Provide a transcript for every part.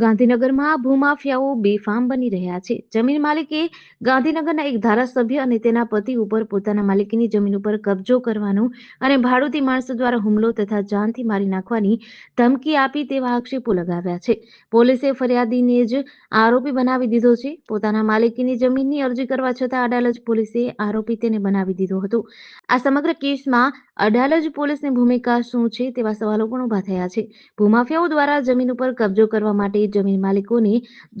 ગાંધીનગરમાં ભૂમાફિયાઓ બેફામ બની રહ્યા છે. જમીન માલિકે ગાંધીનગરના એક ધારાસભ્ય અને તેના પતિ ઉપર પોતાના માલિકીની જમીન ઉપર કબજો કરવાનું અને ભાડુતી માણસો દ્વારા હુમલો તથા જાનથી મારી નાખવાની ધમકી આપી તેવા આક્ષેપો લગાવ્યા છે. પોલીસે ફરિયાદીને જ આરોપી બનાવી દીધો છે. પોતાના માલિકીની જમીનની અરજી કરવા છતાં અડાલજ પોલીસે આરોપી તેને બનાવી દીધો હતો. આ સમગ્ર કેસમાં અડાલજ પોલીસની ભૂમિકા શું છે તેવા સવાલો પણ ઊભા થયા છે. ભૂમાફિયાઓ દ્વારા જમીન ઉપર કબજો કરવા માટે જમીન માલિકોને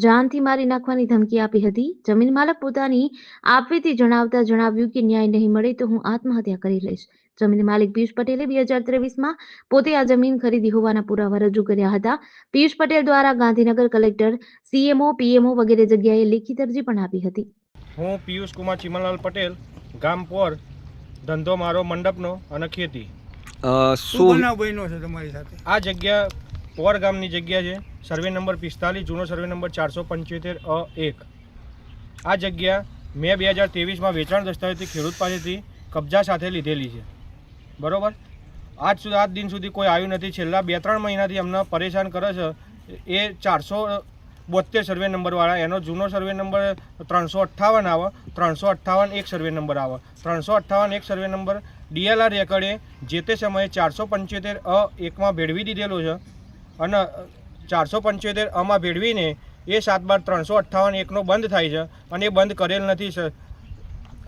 જાનથી મારી નાખવાની ધમકી આપી હતી. જમીન માલક પોતાની આપવીતી જણાવતા જણાવ્યું કે ન્યાય નહીં મળે તો હું આત્મહત્યા કરી લઈશ. જમીન માલિક પિયુષ પટેલે બે હજાર ત્રેવીસમાં પોતે આ જમીન ખરીદી હોવાના પુરાવા રજૂ કર્યા હતા. પિયુષ પટેલ દ્વારા ગાંધીનગર કલેક્ટર સીએમઓ પીએમઓ વગેરે જગ્યાએ લેખિત અરજી પણ આપી હતી. હું પિયુષ કુમાર ચીમનલાલ પટેલ ગામ પોર ધંધો મારો મંડપનો અને ખેતી શું બન્યો છે તમારી સાથે? આ જગ્યા પોર ગામની જગ્યા છે. સર્વે નંબર પિસ્તાલીસ, જૂનો સર્વે નંબર ચારસો પંચોતેર, અ, એક. આ જગ્યા મેં બે હજાર ત્રેવીસમાં વેચાણ દસ્તાવેજથી ખેડૂત પાસેથી કબજા સાથે લીધેલી છે. બરાબર? આજ સુધી, આજ દિન સુધી કોઈ આવ્યું નથી. છેલ્લા બે ત્રણ મહિનાથી અમને પરેશાન કરે છે. એ ચારસો બોતેર સર્વે નંબરવાળા એનો જૂનો સર્વે નંબર ત્રણસો અઠ્ઠાવન આવે, ત્રણસો અઠ્ઠાવન એક સર્વે નંબર આવે. ત્રણસો અઠ્ઠાવન એક સર્વે નંબર ડીએલઆર રેકર્ડે જે તે સમયે ચારસો પંચોતેર, અ, એકમાં ભેળવી દીધેલો છે. અને ચારસો પંચોતેર અમાં ભેળવીને એ સાત બાર ત્રણસો અઠ્ઠાવન એકનો બંધ થાય છે અને એ બંધ કરેલ નથી સર.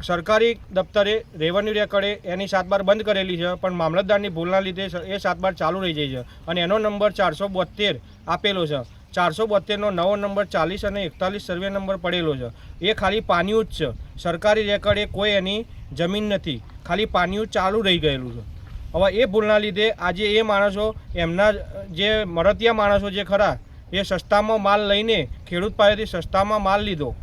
સરકારી દફતરે રેવન્યુ રેકર્ડે એની સાત બાર બંધ કરેલી છે, પણ મામલતદારની ભૂલના લીધે એ સાત બાર ચાલુ રહી જાય છે અને એનો નંબર ચારસો બોતેર આપેલો છે. ચારસો બોતેરનો નવો નંબર ચાલીસ અને એકતાલીસ સર્વે નંબર પડેલો છે. એ ખાલી પાનિયું જ છે. સરકારી રેકર્ડે કોઈ એની જમીન નથી. ખાલી પાનિયું ચાલુ રહી ગયેલું છે. હવે એ ભૂલના લીધે આજે એ માણસો, એમના જે મરતિયા માણસો જે ખરા, એ સસ્તામાં માલ લઈને, ખેડૂત પાસેથી સસ્તામાં માલ લીધો.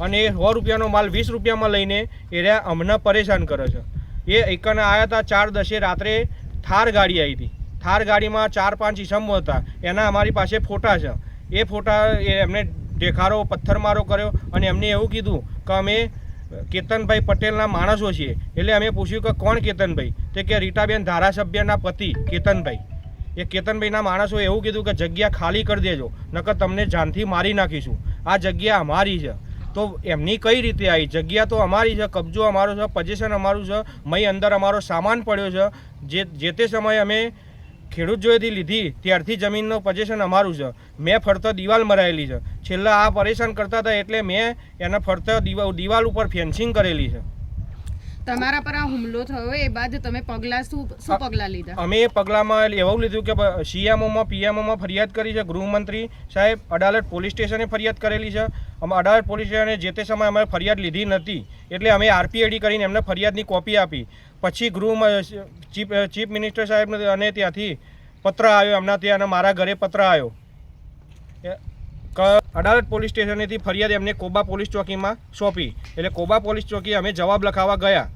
અને એ સો રૂપિયાનો માલ, વીસ રૂપિયામાં લઈને એ રહ્યા અમને પરેશાન કરે છે. એ એકને આવ્યા હતા ચાર દસે રાત્રે થાર ગાડી આવી હતી. થાર ગાડીમાં ચાર પાંચ ઈસમો હતા. એના અમારી પાસે ફોટા છે. એ ફોટા એમને દેખારો, પથ્થરમારો કર્યો અને એમને એવું કીધું કે અમે કેતનભાઈ પટેલના માણસો છીએ. એટલે અમે પૂછ્યું કે કોણ કેતનભાઈ? તે કે રીટાબેન ધારાસભ્યના પતિ કેતનભાઈ. એ કેતનભાઈના માણસો એવું કીધું કે જગ્યા ખાલી કરી દેજો, નકર તમને જાનથી મારી નાખીશું. આ જગ્યા અમારી છે. તો એમની કઈ રીતે આવી? જગ્યા તો અમારી છે, કબજો અમારો છે પોઝિશન અમારું છે, મય અંદર અમારો સામાન પડ્યો છે. જે જે તે સમયે અમે ખેડૂત જોડેથી લીધી ત્યારથી જમીનનું પોઝિશન અમારું છે. મેં ફરતો દિવાલ મરાયેલી છે. છેલ્લા આ પરેશાન કરતા હતા એટલે મેં એના ફરતો દિવાલ દિવાલ ઉપર ફેન્સિંગ કરેલી છે. તમારા પર આ હુમલો થયો એ બાદ તમે પગલા શું શું પગલા લીધા? અમે એ પગલામાં એવું લીધું કે સીએમઓમાં પીએમઓમાં ફરિયાદ કરી છે ગૃહમંત્રી સાહેબ. અડાલત પોલીસ સ્ટેશને ફરિયાદ કરેલી છે. અમે સ્ટેશને જે તે સમયે અમે ફરિયાદ લીધી નથી એટલે અમે આરપીએડી કરીને એમને ફરિયાદની કોપી આપી. પછી ગૃહ ચીફ ચીફ મિનિસ્ટર સાહેબ અને ત્યાંથી પત્ર આવ્યો, એમના ત્યાં અને મારા ઘરે પત્ર આવ્યો. અડાલત પોલીસ સ્ટેશનેથી ફરિયાદ એમને કોબા પોલીસ ચોકીમાં સોંપી. એટલે કોબા પોલીસ ચોકી અમે જવાબ લખાવવા ગયા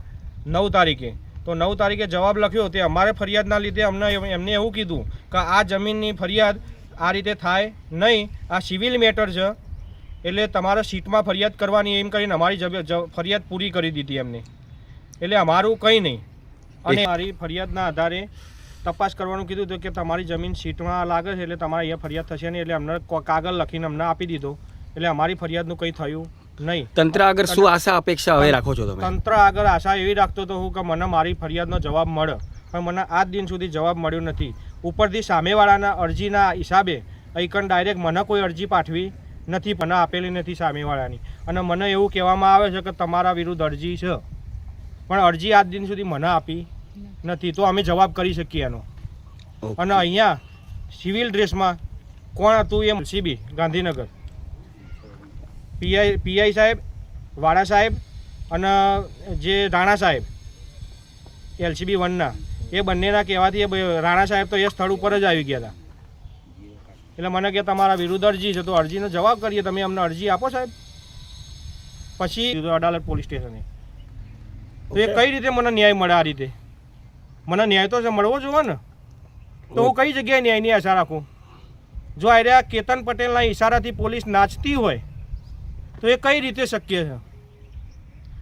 નવ તારીખે. તો નવ તારીખે જવાબ લખ્યો તે અમારે ફરિયાદના લીધે અમને એમને એવું કીધું કે આ જમીનની ફરિયાદ આ રીતે થાય નહીં, આ સિવિલ મેટર છે એટલે તમારે સીટમાં ફરિયાદ કરવાની એમ કરીને અમારી ફરિયાદ પૂરી કરી દીધી એમને. એટલે અમારું કંઈ નહીં. અને મારી ફરિયાદના આધારે તપાસ કરવાનું કીધું હતું કે તમારી જમીન સીટમાં લાગે છે એટલે તમારે અહીંયા ફરિયાદ થશે નહીં. એટલે અમને કાગળ લખીને અમને આપી દીધો. એટલે અમારી ફરિયાદનું કંઈ થયું નહીં. તંત્ર આગળ શું આશા અપેક્ષા હવે રાખો છો તમે? તંત્ર આગળ આશા એવી રાખતો હતો હું કે મને મારી ફરિયાદનો જવાબ મળે. પણ મને આજ દિન સુધી જવાબ મળ્યો નથી. ઉપરથી સામેવાળાના અરજીના હિસાબે અહીં ડાયરેક્ટ મને કોઈ અરજી પાઠવી. નથી મને આપેલી નથી સામેવાળાની. અને મને એવું કહેવામાં આવે છે કે તમારા વિરુદ્ધ અરજી છે. પણ અરજી આજ દિન સુધી મને આપી નથી તો અમે જવાબ કરી શકીએ એનો. અને અહીંયા સિવિલ ડ્રેસમાં કોણ હતું એમ સીબી ગાંધીનગર. પીઆઈ પીઆઈ સાહેબ વાડા સાહેબ અને જે રાણા સાહેબ એલસીબી વનના. એ બંનેના કહેવાથી એ રાણા સાહેબ તો એ સ્થળ ઉપર જ આવી ગયા હતા. એટલે મને કે તમારા વિરુદ્ધ અરજી છે તો અરજીનો જવાબ કરીએ. તમે અમને અરજી આપો સાહેબ. પછી અડાલત પોલીસ સ્ટેશને. તો એ કઈ રીતે મને ન્યાય મળે આ રીતે? મને ન્યાય તો છે મળવો જોઈએ ને. તો હું કઈ જગ્યાએ ન્યાયની આશા રાખું? જો આર્યા કેતન પટેલના ઈશારાથી પોલીસ નાચતી હોય તો એ કઈ રીતે શક્ય છે?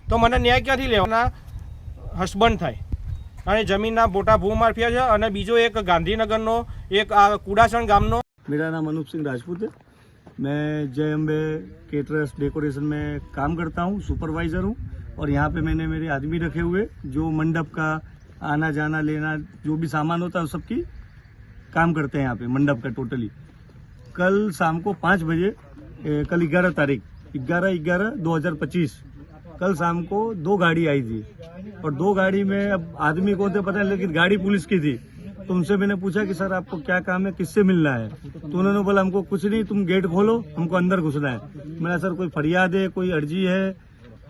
તો મને ન્યાય ક્યાંથી લેવાના? હસબન્ડ થાય. અને જમીનના મોટા ભૂમાફિયા છે અને બીજો એક ગાંધીનગરનો એક આ કુડાસણ ગામનો मेरा नाम अनूप सिंह राजपूत है। मैं जय अम्बे केटरस डेकोरेशन में काम करता हूँ, सुपरवाइजर हूँ और यहाँ पे मैंने मेरे आदमी रखे हुए जो मंडप का आना जाना लेना जो भी सामान होता है सबकी काम करते हैं यहाँ पे, मंडप का टोटली कल शाम को पाँच बजे कल ग्यारह तारीख, ग्यारह ग्यारह दो हज़ार पच्चीस, कल शाम को दो गाड़ी आई थी। और दो गाड़ी में अब आदमी को तो पता है, लेकिन गाड़ी पुलिस की थी। तो उनसे मैंने पूछा कि सर आपको क्या काम है, किससे मिलना है? तो उन्होंने बोला, हमको कुछ नहीं, तुम गेट खोलो, हमको अंदर घुसना है। मैंने सर, कोई फरियाद है, कोई अर्जी है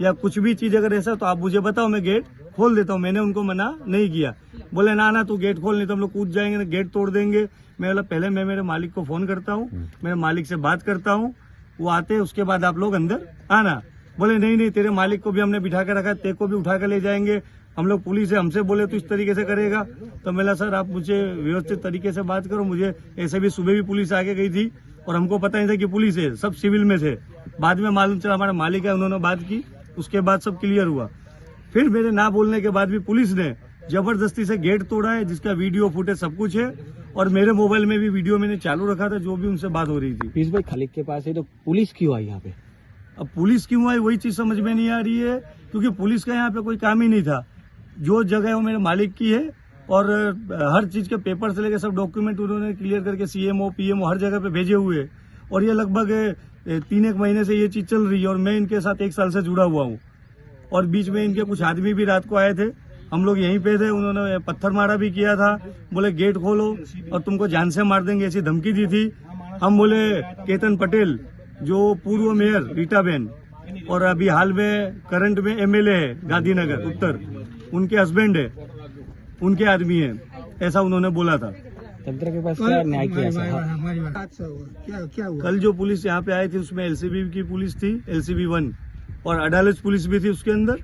या कुछ भी चीज़ अगर ऐसा तो आप मुझे बताओ, मैं गेट खोल देता हूँ। मैंने उनको मना नहीं किया। बोले, ना ना, तू गेट खोल, नहीं तो हम लोग कूद जाएँगे गेट तोड़ देंगे। मैं बोला, पहले मैं मेरे मालिक को फ़ोन करता हूँ, मेरे मालिक से बात करता हूँ, वो आते उसके बाद आप लोग अंदर आना। बोले, नहीं नहीं, तेरे मालिक को भी हमने बिठा के रखा तेरे को भी उठा के ले जाएँगे हम लोग पुलिस है हमसे बोले तो इस तरीके से करेगा। तो मैं बोला सर आप मुझे व्यवस्थित तरीके से बात करो। मुझे ऐसे भी सुबह भी पुलिस आके गई थी और हमको पता नहीं था कि पुलिस है सब सिविल में थे। बाद में मालूम चला हमारा मालिक है उन्होंने बात की उसके बाद सब क्लियर हुआ। फिर मेरे ना बोलने के बाद भी पुलिस ने ज़बरदस्ती से गेट तोड़ा है जिसका वीडियो फुटेज सब कुछ है और मेरे मोबाइल में भी वीडियो मैंने चालू रखा था जो भी उनसे बात हो रही थी। पीस भाई खालिक के पास है तो पुलिस क्यों आई यहाँ पे? अब पुलिस क्यों आई वही चीज़ समझ में नहीं आ रही है क्योंकि पुलिस का यहाँ पे कोई काम ही नहीं था। जो जगह है वो मेरे मालिक की है और हर चीज़ के पेपर से लेकर सब डॉक्यूमेंट उन्होंने क्लियर करके सीएमओ पीएमओ हर जगह पे भेजे हुए हैं। और ये लगभग तीन एक महीने से ये चीज़ चल रही है और मैं इनके साथ एक साल से जुड़ा हुआ हूँ। और बीच में इनके कुछ आदमी भी रात को आए थे। हम लोग यहीं पे थे, उन्होंने पत्थर मारा भी किया था। बोले, गेट खोलो और तुमको जान से मार देंगे, ऐसी धमकी दी थी। हम बोले, केतन पटेल, जो पूर्व मेयर रीटाबेन और अभी हाल में करंट में एमएलए है, गांधीनगर, उत्तर। उनके हस्बैंड है उनके आदमी है ऐसा उन्होंने बोला था। तंत्र के पास क्या न्याय किया हाँ। क्या क्या हुआ? कल जो पुलिस यहाँ पे आई थी उसमें एलसीबी की पुलिस थी एलसीबी वन और अडालज पुलिस भी थी उसके अंदर।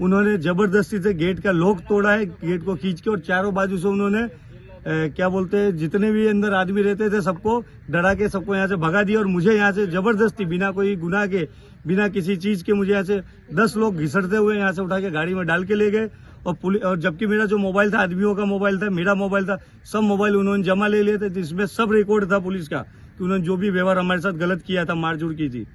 उन्होंने ज़बरदस्ती से गेट का लॉक तोड़ा है गेट को खींच के और चारों बाजू से उन्होंने अ, क्या बोलते हैं जितने भी अंदर आदमी रहते थे सबको डरा के सबको यहाँ से भगा दिया और मुझे यहाँ से ज़बरदस्ती बिना कोई गुनाह के बिना किसी चीज़ के मुझे यहाँ से दस लोग घिसटते हुए यहाँ से उठा के गाड़ी में डाल के ले गए। और पुलिस और जबकि मेरा जो मोबाइल था आदमियों का मोबाइल था मेरा मोबाइल था सब मोबाइल उन्होंने जमा ले लिए थे जिसमें सब रिकॉर्ड था पुलिस का कि उन्होंने जो भी व्यवहार हमारे साथ गलत किया था मारझूड़ की थी